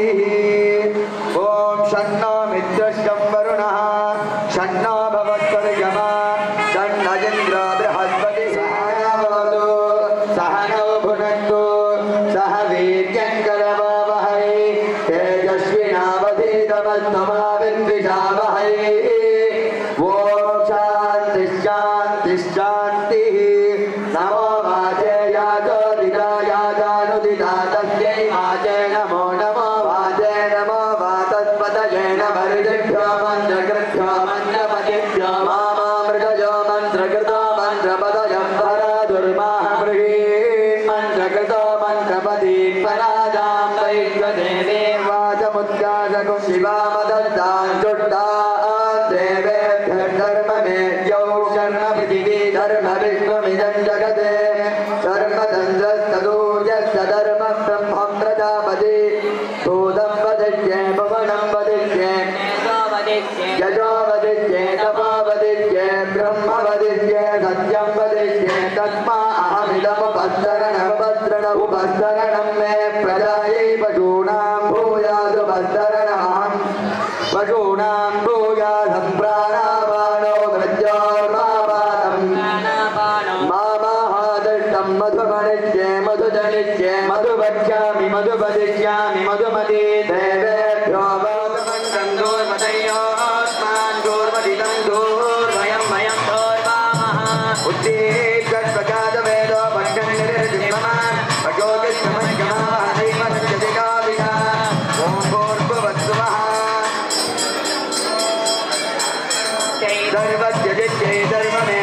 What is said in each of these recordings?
Hey. Saragardar. して至るまね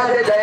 padre de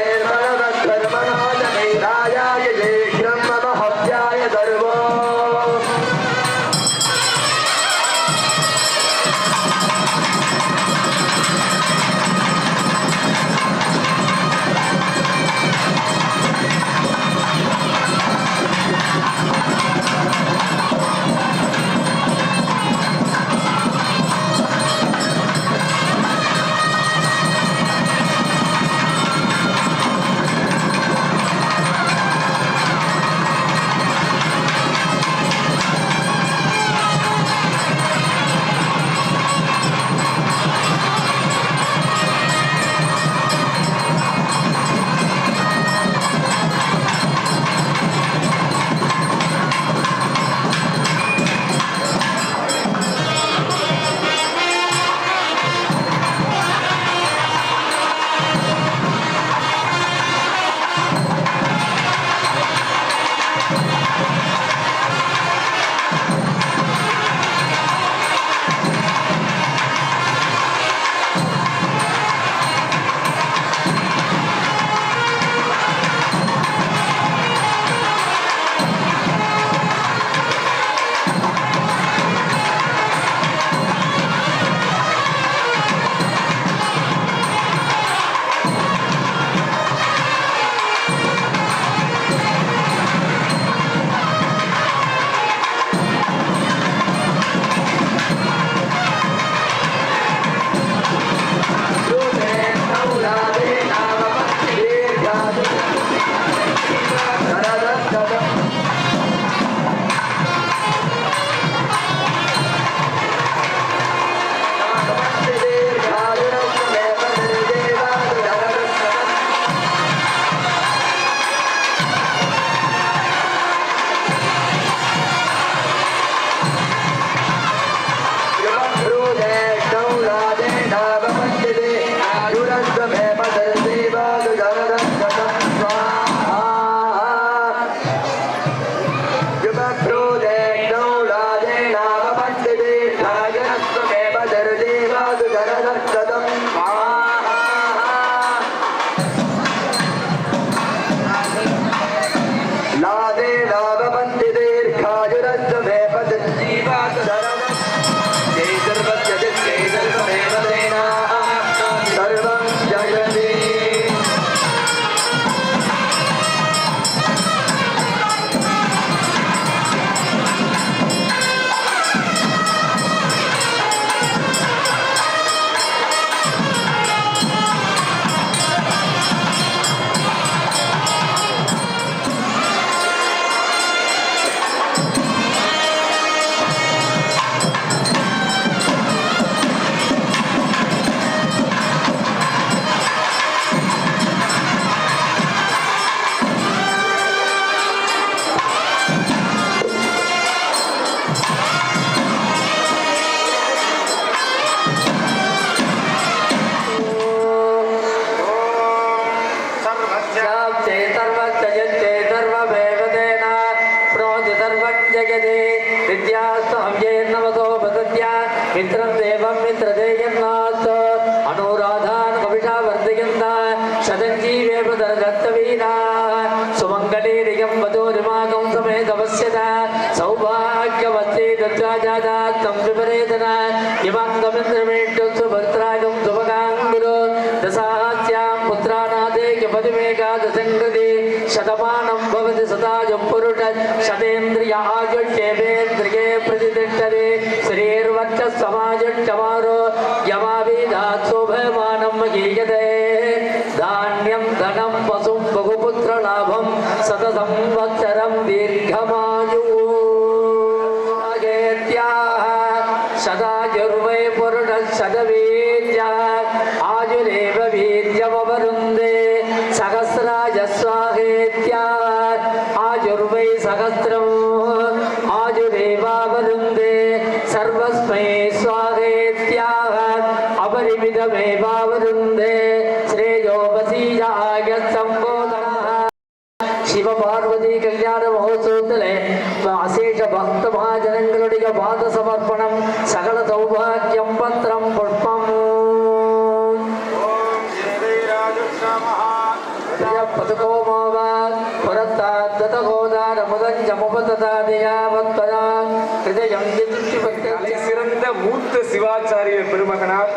சிறந்த மூத்த சிவாச்சாரிய பெருமகனார்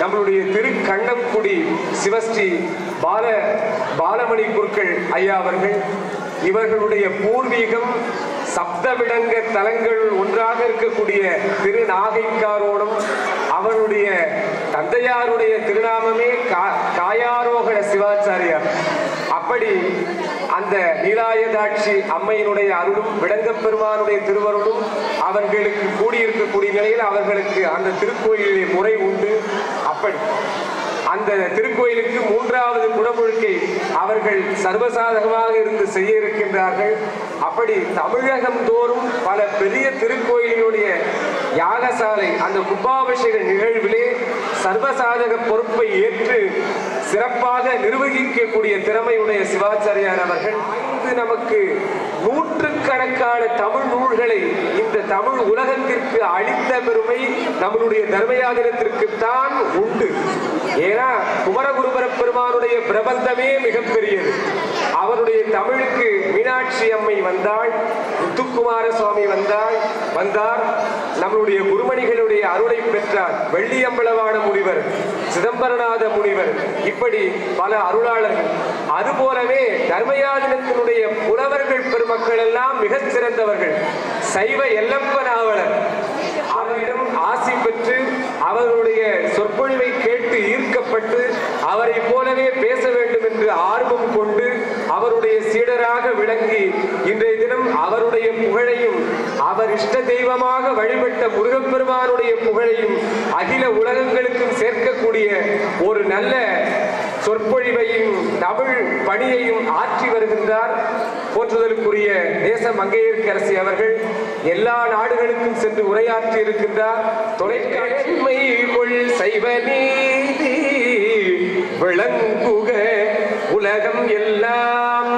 நம்மளுடைய திருக்கண்ணக்குடி சிவஸ்ரீ பால பாலமணி குருக்கள் ஐயா அவர்கள். இவர்களுடைய பூர்வீகம் சப்தவிடங்க தலங்கள் ஒன்றாக இருக்கக்கூடிய திரு நாகைக்காரோடும் அவருடைய தந்தையாருடைய திருநாமமே கா- காயாரோகண சிவாச்சாரியார். அப்படி அந்த நீலாயதாட்சி அம்மையினுடைய அருளும் விடங்கப் பெருமானுடைய திருவருளும் அவர்களுக்கு கூடியிருக்கக்கூடிய நிலையில் அவர்களுக்கு அந்த திருக்கோயிலே முறை உண்டு. அப்படி அந்த திருக்கோயிலுக்கு மூன்றாவது குடமுழுக்கை அவர்கள் சர்வசாதகமாக இருந்து செய்ய இருக்கின்றார்கள். அப்படி தமிழகம் தோறும் பல பெரிய திருக்கோயிலினுடைய யாகசாலை அந்த கும்பாபிஷேக நிகழ்விலே சர்வசாதக பொறுப்பை ஏற்று சிறப்பாக நிர்வகிக்கக்கூடிய திறமையுடைய சிவாச்சாரியார் அவர்கள் நமக்கு நூற்றுக்கணக்கான தமிழ் நூல்களை இந்த தமிழ் உலகத்திற்கு அளித்த பெருமை நம்மளுடைய தர்மயாதினத்திற்கு தான் உண்டு. ஏன்னா குமரகுருபர பெருமானுடைய பிரபந்தமே மிகப்பெரியது. அவருடைய தமிழுக்கு மீனாட்சி அம்மை வந்தாள் முத்துக்குமார சுவாமி வந்தாள் வந்தார். நம்மளுடைய குருமணிகளுடைய அருளை பெற்றார் வெள்ளியம்பளவான முனிவர் சிதம்பரநாத முனிவர். இப்படி பல அருளாளர்கள் அதுபோலவே தர்மயாதனத்தினுடைய புலவர்கள் பெருமக்கள் எல்லாம் மிகச் சிறந்தவர்கள். சைவ எல்லப்ப நாவலர் அவரிடம் ஆசி பெற்று அவருடைய சொற்பொழிவை கேட்டு ஈர்க்கப்பட்டு அவரை போலவே பேச வேண்டும் என்று ஆர்வம் கொண்டு அவருடைய சீடராக விளங்கி இன்றைய தினம் அவருடைய புகழையும் அவர் இஷ்ட தெய்வமாக வழிபட்ட முருகப்பெருமானுடைய புகழையும் அகில உலகங்களுக்கும் சேர்க்கக்கூடிய ஒரு நல்ல சொற்பொழிவையும் தமிழ் பணியையும் ஆற்றி வருகின்றார் போற்றுதலுக்குரிய தேச மங்கையர்க்கரசி அவர்கள். எல்லா நாடுகளுக்கும் சென்று உரையாற்றி இருக்கின்றார். தொலைக்காட்சி கொள் சைவ நீதி விளங்குக உலகம் எல்லாம்.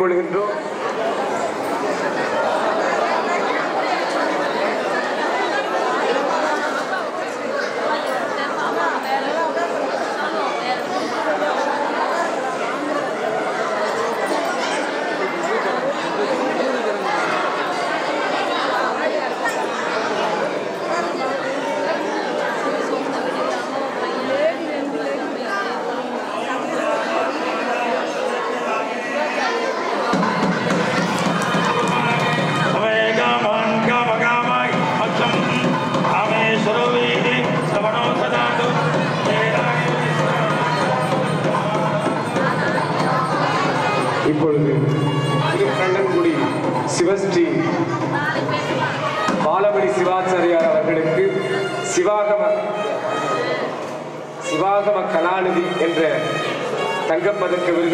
கொள்கின்றோம்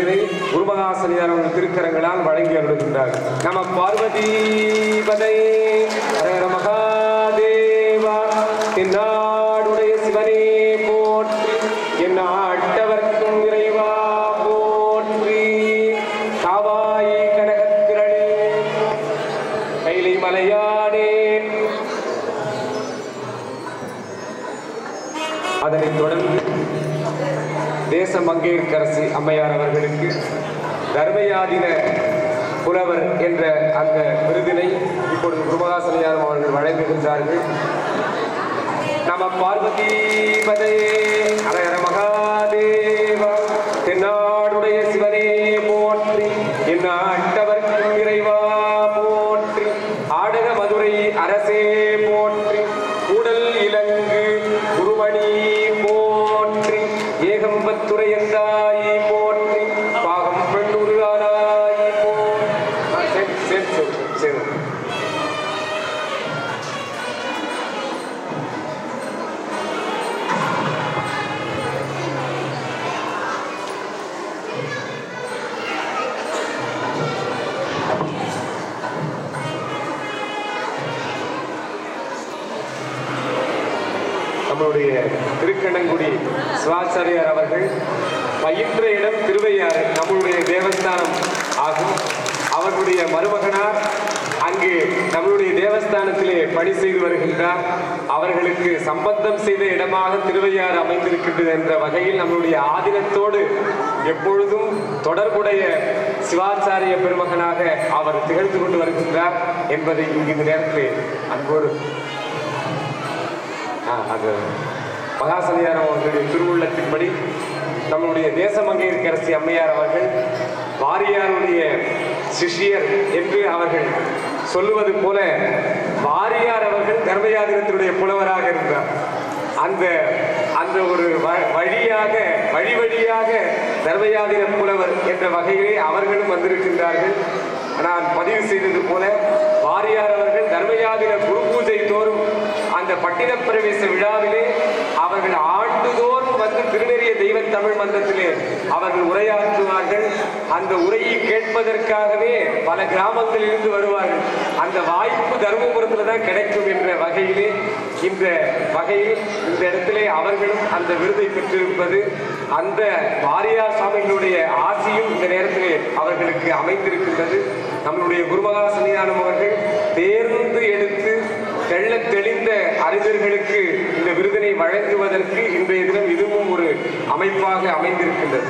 விருதை குருமகாசனியார் அவர்கள் திருக்கரங்களால் வழங்கி அருள்கின்றார். நம பார்வதி பதை மகாதேவா என்றார் அம்மையார் அவர்களுக்கு தர்மயாதின புலவர் என்ற அந்த விருதினை இப்பொழுது குருமகாசனியார் அவர்கள் வழங்குகின்றார்கள். நம பார்வதி பதே ஹர மகாதேவா. நம்மளுடைய திருக்கண்ணங்குடி சிவாச்சாரியார் அவர்கள் பயின்ற இடம் திருவையாறு நம்மளுடைய தேவஸ்தானம் ஆகும். அவர்களுடைய மருமகனார் அங்கு நம்மளுடைய தேவஸ்தானத்திலே பணி செய்து வருகின்றார். அவர்களுக்கு சம்பந்தம் செய்த இடமாக திருவையாறு அமைந்திருக்கின்றது என்ற வகையில் நம்மளுடைய ஆதீனத்தோடு எப்பொழுதும் தொடர்புடைய சிவாச்சாரிய பெருமகனாக அவர் திகழ்ந்து கொண்டு வருகின்றார் என்பதை இங்கு இந்த நேரத்தில் அன்போடு அது மகாசனியார் அவர்களுடைய திருவுள்ளத்தின்படி நம்முடைய தேசமங்கையர்க்கரசி அம்மையார் அவர்கள் வாரியாருடைய சிஷ்யர் என்று அவர்கள் சொல்லுவது போல வாரியார் அவர்கள் தர்மயாதினத்தினுடைய புலவராக இருந்தார். அந்த அந்த ஒரு வ- வழியாக வழி வழியாக தர்மயாதிர புலவர் என்ற வகையிலே அவர்களும் வந்திருக்கின்றார்கள். நான் பதிவு செய்தது போல வாரியார் அவர்கள் தர்மயாதிர குரு பூஜை தோறும் அந்த பட்டின பிரவேச விழாவிலே அவர்கள் ஆண்டுதோறும் வந்து திருநெறிய தெய்வ தமிழ் மன்றத்திலே அவர்கள் உரையாற்றுவார்கள். அந்த உரையை கேட்பதற்காகவே பல கிராமங்களில் இருந்து வருவார்கள். அந்த வாய்ப்பு தருமபுரத்தில் தான் கிடைக்கும் என்ற வகையிலே இந்த வகையில் இந்த இடத்திலே அவர்களும் அந்த விருதை பெற்றிருப்பது அந்த வாரியார் சாமிகளுடைய ஆசியும் இந்த நேரத்திலே அவர்களுக்கு அமைந்திருக்கின்றது. நம்மளுடைய குருமகா சன்னிதானம் அவர்கள் தேர்ந்து எடுத்து தெள்ளத் தெளிந்த அறிஞர்களுக்கு இந்த விருதினை வழங்குவதற்கு இன்றைய தினம் இதுவும் ஒரு அமைப்பாக அமைந்திருக்கின்றது.